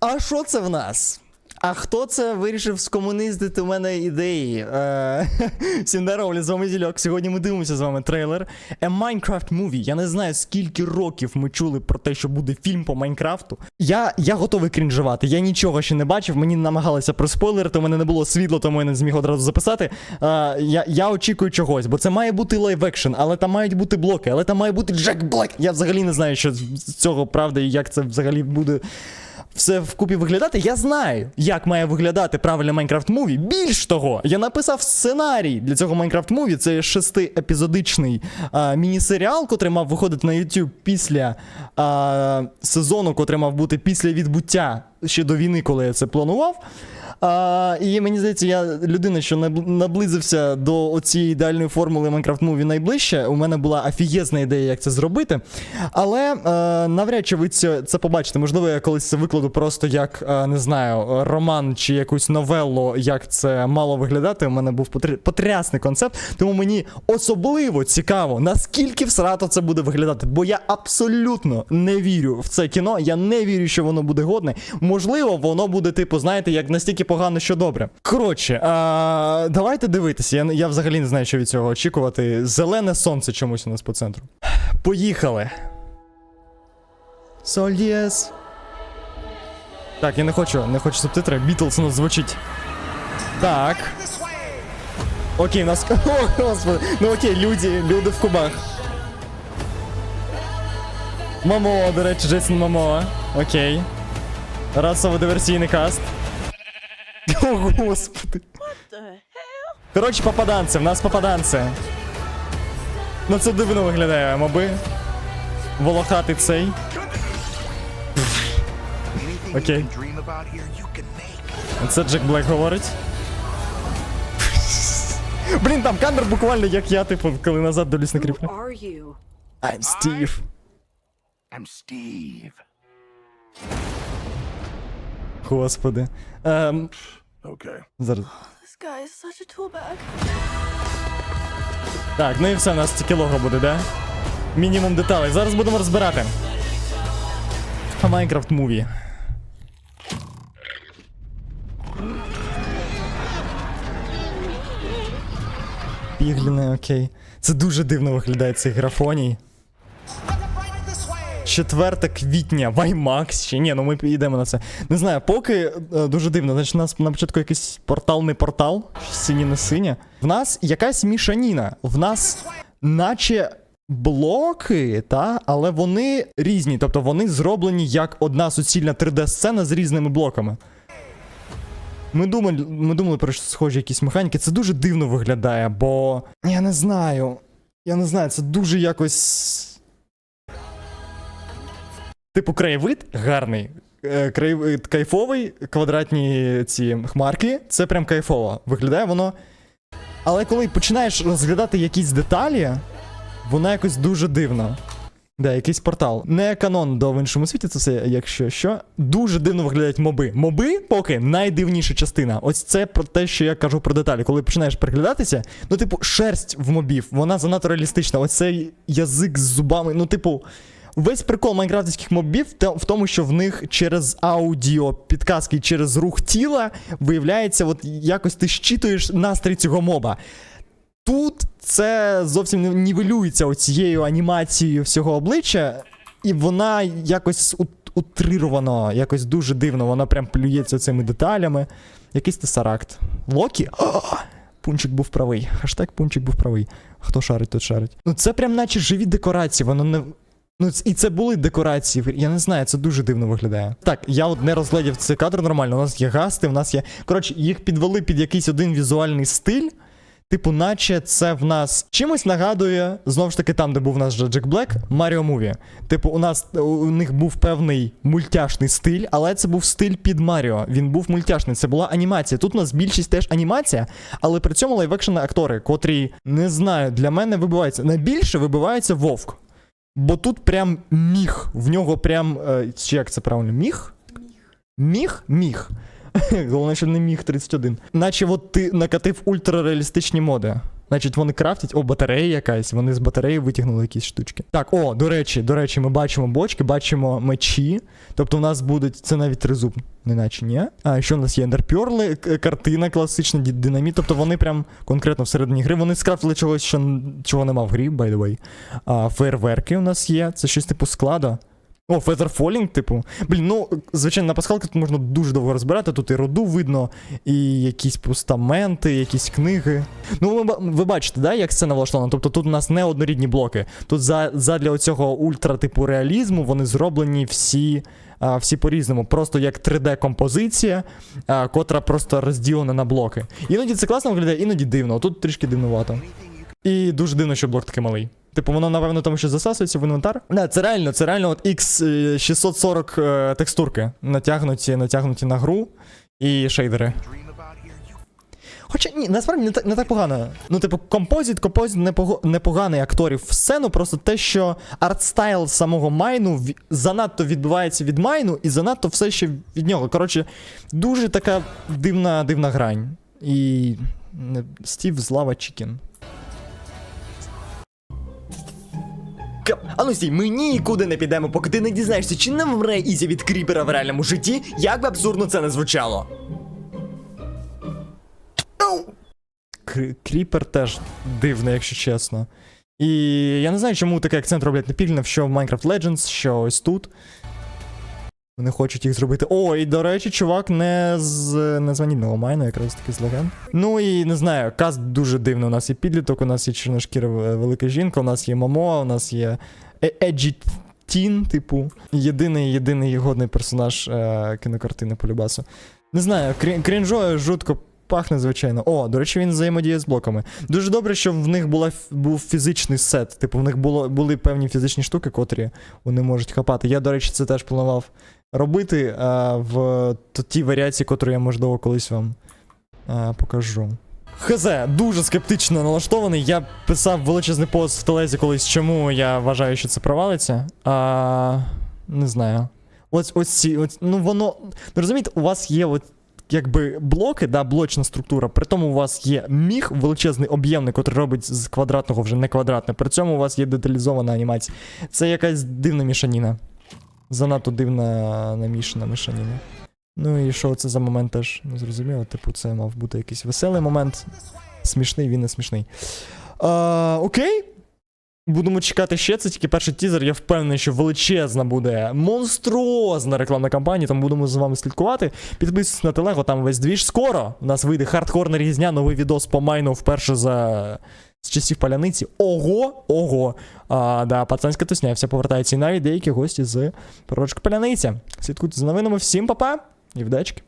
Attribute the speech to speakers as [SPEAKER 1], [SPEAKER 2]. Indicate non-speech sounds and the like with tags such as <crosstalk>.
[SPEAKER 1] А що це в нас? А хто це вирішив скомуниздити у мене ідеї? Е, <laughs> Всім здорово, з вами Зільок. Сьогодні ми дивимося з вами трейлер A Minecraft Movie. Я не знаю, скільки років ми чули про те, що буде фільм по Майнкрафту. Я, я готовий крінжувати. Я нічого ще не бачив. Мені намагалися проспойлерити, у мене не було світла, тому я не зміг одразу записати. Е, я, я очікую чогось, бо це має бути лайв екшн, але там мають бути блоки, але там має бути Джек Блек. Я взагалі не знаю, що з цього правда і як це взагалі буде все вкупі виглядати. Я знаю, як має виглядати правильно Майнкрафт Муві. Більш того, я написав сценарій для цього Майнкрафт Муві. Це шестиепізодичний міні-серіал, котрий мав виходити на YouTube після а, сезону, котрий мав бути після відбуття ще до війни, коли я це планував. А, і мені здається, я людина, що наблизився до цієї ідеальної формули Minecraft Movie найближче. У мене була офігезна ідея, як це зробити. Але е, навряд чи ви це, це побачите. Можливо, я колись це викладу просто як е, не знаю, роман чи якусь новелу, як це мало виглядати. У мене був потрясний концепт. Тому мені особливо цікаво, наскільки всрато це буде виглядати. Бо я абсолютно не вірю в це кіно. Я не вірю, що воно буде годне. Можливо, воно буде, типу, знаєте, як настільки погано, що добре. Коротше, а, давайте дивитися. Я, я взагалі не знаю, що від цього очікувати. Зелене сонце чомусь у нас по центру. Поїхали. Сольєс. Так, я не хочу, не хочу субтитри. Бітлз у нас звучить. Так. Окей, нас. <laughs> О, господи. Ну окей, люди, люди в кубах. Мамо, до речі, Джейсон Мамо. Окей. Расово-диверсійний каст. <laughs> О, господи. Коротше, попаданці, в нас попаданці. Ну це дивно виглядає, моби. Волохатий цей. Окей. Це Джек Блек говорить. <laughs> Блін, там кадр буквально як я, типу, коли назад до лісна
[SPEAKER 2] Who
[SPEAKER 1] кріплю. I'm Steve.
[SPEAKER 3] I'm Steve.
[SPEAKER 1] Господи. Ем,
[SPEAKER 3] Okay.
[SPEAKER 1] зараз.
[SPEAKER 2] This guy is such a tool bag.
[SPEAKER 1] Так, ну і все, у нас тільки лого буде, да? Мінімум деталей. Зараз будемо розбирати. Майнкрафт муві. Пігліни, окей. Це дуже дивно виглядає цей графоній. 4 квітня, Ваймакс ще. Ні, ну ми йдемо на це. Не знаю, поки е, дуже дивно. Значить, у нас на початку якийсь портал не портал, сині не синя. В нас якась мішаніна. В нас, наче. Блоки, та, але вони різні, тобто вони зроблені як одна суцільна 3D-сцена з різними блоками. Ми думали, ми думали про схожі якісь механіки. Це дуже дивно виглядає, бо я не знаю. Я не знаю, це дуже якось. Типу, краєвид гарний. Е, Краєвид кайфовий, квадратні ці хмарки. Це прям кайфово. Виглядає воно. Але коли починаєш розглядати якісь деталі, воно якось дуже дивно. Да, якийсь портал. Не канон до в іншому світі, це все, якщо що. Дуже дивно виглядають моби. Моби поки найдивніша частина. Ось це про те, що я кажу про деталі. Коли починаєш приглядатися, ну, типу, шерсть в мобів, вона занадто реалістична. Ось цей язик з зубами. Ну, типу, весь прикол майнкрафтівських мобів в тому, що в них через аудіо підказки, через рух тіла виявляється, от якось ти щитуєш настрій цього моба. Тут це зовсім нівелюється оцією анімацією всього обличчя, і вона якось ут- утрировано, якось дуже дивно. Вона прям плюється цими деталями. Якийсь тесаракт. Локі? О! Пунчик був правий. Хаштег Пунчик був правий. Хто шарить, тот шарить. Ну це прям наче живі декорації, воно не. Ну, і це були декорації. Я не знаю, це дуже дивно виглядає. Так, я от не розглядів цей кадр нормально. У нас є гасти, у нас є. Коротше, їх підвели під якийсь один візуальний стиль. Типу, наче це в нас чимось нагадує, знову ж таки, там, де був у нас Джек Блек, Маріо Муві. Типу, у нас у них був певний мультяшний стиль, але це був стиль під Маріо. Він був мультяшний, це була анімація. Тут у нас більшість теж анімація, але при цьому лайвекшн актори, котрі не знаю, для мене вибиваються. Найбільше вибивається Вовк. Бо тут прям міг. В нього прям. Е, чи як це правильно? Міг? Міг? Міг. <laughs> Головне, що не міг 31. Наче от ти накатив ультрареалістичні моди. Значить, вони крафтять, о, батарея якась, вони з батареї витягнули якісь штучки. Так, о, до речі, до речі, ми бачимо бочки, бачимо мечі. Тобто у нас будуть, це навіть тризуб, неначе ні. А що у нас є? Ендерпьорли, картина класична, динаміт. Тобто вони прям конкретно всередині гри. Вони скрафтили чогось, що, чого нема в грі, by the way. А, фейерверки у нас є. Це щось типу склада. О, фезерфолінг, типу. Блін, ну, звичайно, на пасхалки тут можна дуже довго розбирати. Тут і роду видно, і якісь постаменти, якісь книги. Ну, ви, ви бачите, да, як сцена влаштована? Тобто тут у нас не однорідні блоки. Тут за, задля оцього ультра типу реалізму вони зроблені всі. А, всі по-різному, просто як 3D-композиція, а, котра просто розділена на блоки. Іноді це класно виглядає, іноді дивно. Тут трішки дивнувато. І дуже дивно, що блок такий малий. Типу, воно, напевно, тому що засасується в інвентар. Не, це реально, це реально от X640 е, текстурки натягнуті, натягнуті на гру і шейдери. Хоча ні, насправді не так, не так погано. Ну, типу, композит, композит непоганий акторів в сцену, просто те, що артстайл самого майну ві- занадто відбивається від майну, і занадто все ще від нього. Коротше, дуже така дивна, дивна грань. І. Стів Злава Чікін. А ну ми нікуди не підемо, поки ти не дізнаєшся, чи не вмре Ізі від кріпера в реальному житті, як би абсурдно це не звучало. Кр- Кріпер теж дивний, якщо чесно. І я не знаю, чому такий акцент роблять на пільнав, що в Minecraft Legends, що ось тут. Вони хочуть їх зробити. О, і до речі, чувак не з не з ванільного майну, якраз таки з легенд. Ну і не знаю, каст дуже дивний. У нас є підліток, у нас є чорношкіра е, велика жінка, у нас є Мамо, у нас є е- Еджі Тін, типу. Єдиний, єдиний годний персонаж е- кінокартини по любасу. Не знаю, крі- крінжою жутко пахне, звичайно. О, до речі, він взаємодіє з блоками. Дуже добре, що в них була, був фізичний сет. Типу, в них було, були певні фізичні штуки, котрі вони можуть хапати. Я, до речі, це теж планував робити а, в тій варіації, котру я, можливо, колись вам а, покажу. Хз, дуже скептично налаштований. Я писав величезний пост в телезі колись, чому я вважаю, що це провалиться. А, не знаю. Ось ось ці, ось, ну воно. Ну розумієте, у вас є от якби блоки, да, блочна структура, при тому у вас є міг величезний об'ємний, який робить з квадратного вже не квадратне. При цьому у вас є деталізована анімація. Це якась дивна мішаніна. Занадто дивна намішана мішаніна. Ну і що це за момент теж не зрозуміло. Типу, це мав бути якийсь веселий момент. Смішний, він не смішний. А, окей. Будемо чекати ще. Це тільки перший тізер. Я впевнений, що величезна буде монструозна рекламна кампанія, тому будемо з вами слідкувати. Підписуйтесь на телего, там весь двіж. Скоро у нас вийде хардкорна різня, новий відос по майну вперше за. З часів паляниці. Ого, ого. А, да, пацанська тусня, все повертається і навіть деякі гості з пророчки паляниця. Слідкуйте за новинами. Всім па-па і вдачки.